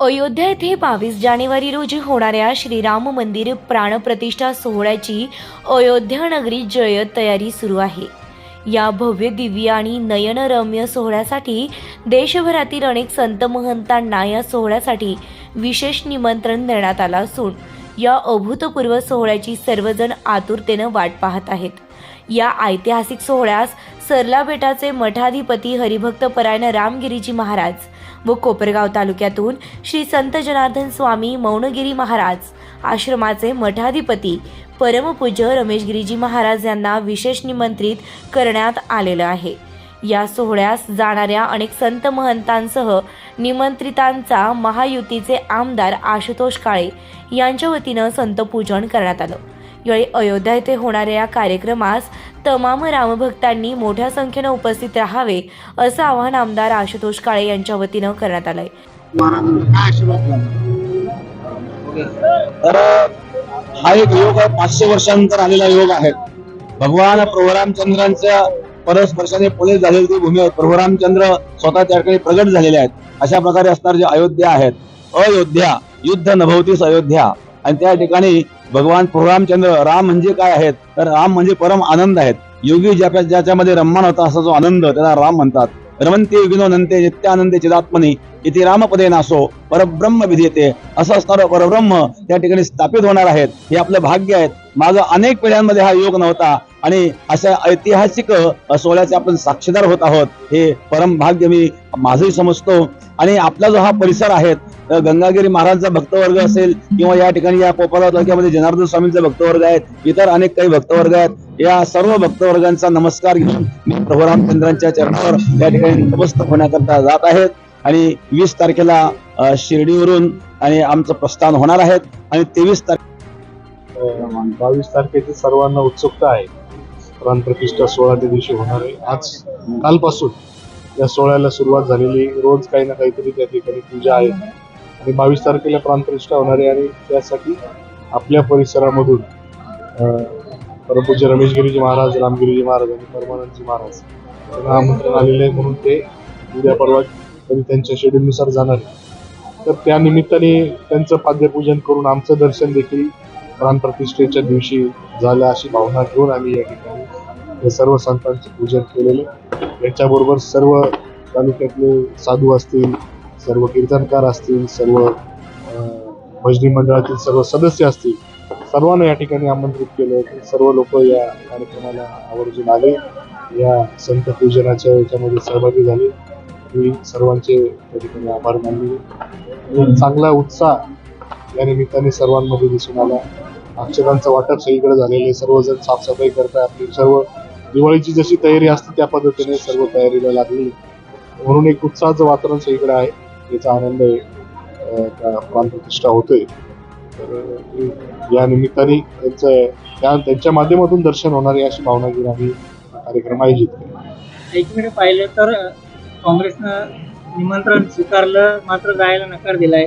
अयोध्या येथे बावीस जानेवारी रोजी होणाऱ्या श्रीराम मंदिर प्राणप्रतिष्ठा सोहळ्याची अयोध्या नगरी जयत तयारी सुरू आहे. या भव्य दिव्य आणि नयनरम्य सोहळ्यासाठी देशभरातील अनेक संत महंतांना या सोहळ्यासाठी विशेष निमंत्रण देण्यात आलं असून या अभूतपूर्व सोहळ्याची सर्वजण आतुरतेनं वाट पाहत आहेत. या ऐतिहासिक सोहळ्यास सरला बेटाचे मठाधिपती हरिभक्त परायण रामगिरीजी महाराज व कोपरगाव तालुक्यातून श्री संत जनार्दन स्वामी मौनगिरी महाराज आश्रमाचे मठाधिपती परमपूज्य रमेशगिरीजी महाराज यांना विशेष निमंत्रित करण्यात आलेलं आहे. या सोहळ्यास जाणाऱ्या अनेक संत महंतांसह निमंत्रितांचा महायुतीचे आमदार आशुतोष काळे यांच्या वतीनं संतपूजन करण्यात आलं. यावेळी अयोध्या येथे होणाऱ्या या कार्यक्रमास तमाम रामभक्तांनी मोठ्या संख्येनं उपस्थित राहावे असं आवाहन आमदार आशुतोष काळे यांच्या वतीनं करण्यात आलंय. तर हा एक योग आहे पाचशे वर्षानंतर आलेला योग आहे. भगवान प्रभुरामचंद्रांच्या परस्पर्शाने पुढे झालेली ती भूमी प्रभुरामचंद्र स्वतः त्या ठिकाणी प्रगट झालेले आहेत. अशा प्रकारे असणार जे अयोध्या आहेत. अयोध्या युद्ध नभवतीस अयोध्या. आणि त्या ठिकाणी भगवान प्रभुरामचंद्र राम म्हणजे काय आहेत? तर राम म्हणजे परम आनंद आहेत. योगी ज्या ज्याच्यामध्ये रम्मान होता असा जो आनंद त्याला राम म्हणतात. रमंते विनोनंते नित्यानंदे चिदात्मनी इथे रामपदे नासो परब्रह्म विधेते असं असणारं परब्रह्म त्या ठिकाणी स्थापित होणार आहेत. हे आपलं भाग्य आहेत. माझं अनेक पिढ्यांमध्ये हा योग नव्हता. आणि अशा ऐतिहासिक सोहळ्याचे आपण साक्षीदार होत आहोत. हे परम भाग्य मी माझंही समजतो. आणि आपला जो हा परिसर आहे गंगागिरी महाराजचा भक्तवर्ग असेल किंवा या ठिकाणी या कोपरगाव तालुक्यामध्ये जनार्दन स्वामींचा भक्तवर्ग आहेत इतर अनेक काही भक्तवर्ग आहेत या सर्व भक्तवर्गांचा नमस्कार घेऊन मी प्रभू रामचंद्रांच्या चरणावर या ठिकाणी नमस्तक होण्याकरता जात आहेत. आणि वीस तारखेला शिर्डीवरून आणि आमचं प्रस्थान होणार आहेत आणि तेवीस तारखे बावीस तारखेची सर्वांना उत्सुकता आहे. प्राणप्रतिष्ठा सोळा त्या दिवशी होणार आहे. आज कालपासून या सोहळ्याला सुरुवात झालेली रोज काही ना काहीतरी त्या ठिकाणी पूजा आहे. आणि बावीस तारखेला प्राणप्रतिष्ठा होणार आहे. आणि त्यासाठी आपल्या परिसरामधून परमपूज्य रमेश रमेशगिरीजी महाराज रामगिरीजी महाराज आणि परमानंदजी महाराज त्यांना आमंत्रण आलेले आहे म्हणून ते उद्या परवा कधी त्यांच्या शेड्यूलनुसार जाणार तर त्या निमित्ताने त्यांचं पाद्यपूजन करून आमचं दर्शन देखील प्राणप्रतिष्ठेच्या दिवशी झालं अशी भावना घेऊन आम्ही या ठिकाणी हे सर्व संतांचं पूजन केलेलं याच्याबरोबर सर्व तालुक्यातले साधू असतील सर्व कीर्तनकार असतील सर्व भजनी मंडळातील सर्व सदस्य असतील सर्वांना या ठिकाणी आमंत्रित केलं की सर्व लोक या कार्यक्रमाला आवर्जून आले. या संत पूजनाच्या याच्यामध्ये सहभागी झाले. मी सर्वांचे त्या ठिकाणी आभार मानले. चांगला उत्साह या निमित्ताने सर्वांमध्ये दिसून आला. अक्षरांचं वाटप सगळीकडे झालेलं आहे. सर्वजण साफसफाई करताय. आपली सर्व दिवाळीची जशी तयारी असते त्या पद्धतीने सर्व तयारीला लागली. म्हणून एक उत्साहाचं वातावरण सगळीकडे आहे. याचा आनंद आहे प्राण प्रतिष्ठा होतोय. तर या निमित्ताने त्यांचं त्या त्यांच्या माध्यमातून दर्शन होणार आहे अशी भावना घेऊन आम्ही कार्यक्रम आयोजित केला. एकीकडे पाहिलं तर काँग्रेसनं निमंत्रण स्वीकारलं मात्र जायला नकार दिलाय.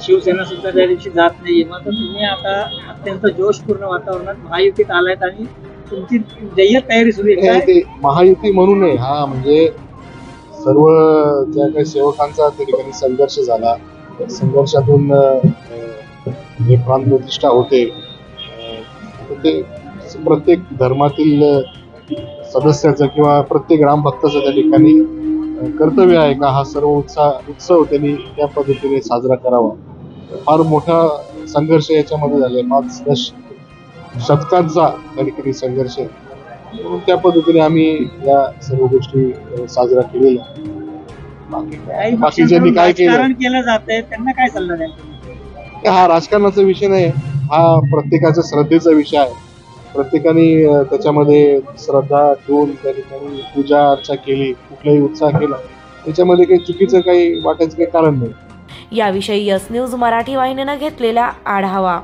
शिवसेना सुद्धा त्या दिवशी जात नाहीये. मात्र तुम्ही आता अत्यंत जोशपूर्ण वातावरणात महायुतीत आलायत आणि तुमची जय्यत तयारी सुरू आहे महायुती म्हणू नये. हा म्हणजे सर्व ज्या काही सेवकांचा त्या ठिकाणी संघर्ष झाला. संघर्षातून जे प्राणप्रतिष्ठा होते ते प्रत्येक धर्मातील सदस्याचं किंवा प्रत्येक ग्रामभक्ताचं त्या ठिकाणी कर्तव्य आहे का? हा सर्व उत्साह उत्सव त्यांनी त्या पद्धतीने साजरा करावा. फार मोठा संघर्ष याच्यामध्ये झालाय. पाच दश शतकांचा त्या ठिकाणी संघर्ष. म्हणून त्या पद्धतीने आम्ही या सर्व गोष्टी साजरा केलेल्या. बाकीच्यांनी काय केलं? त्यांना काय सल्ला तुम्ही? हा राजकारणाचा विषय नाही हा प्रत्येकाच्या श्रद्धेचा विषय आहे. प्रत्येकाने त्याच्यामध्ये श्रद्धा ठेवून त्या ठिकाणी पूजा अर्चा केली कुठलाही उत्साह केला त्याच्यामध्ये काही चुकीचं काही वाटायचं काही कारण नाही. याविषयी यस न्यूज मराठी वाहिनीनं घेतलेला आढावा.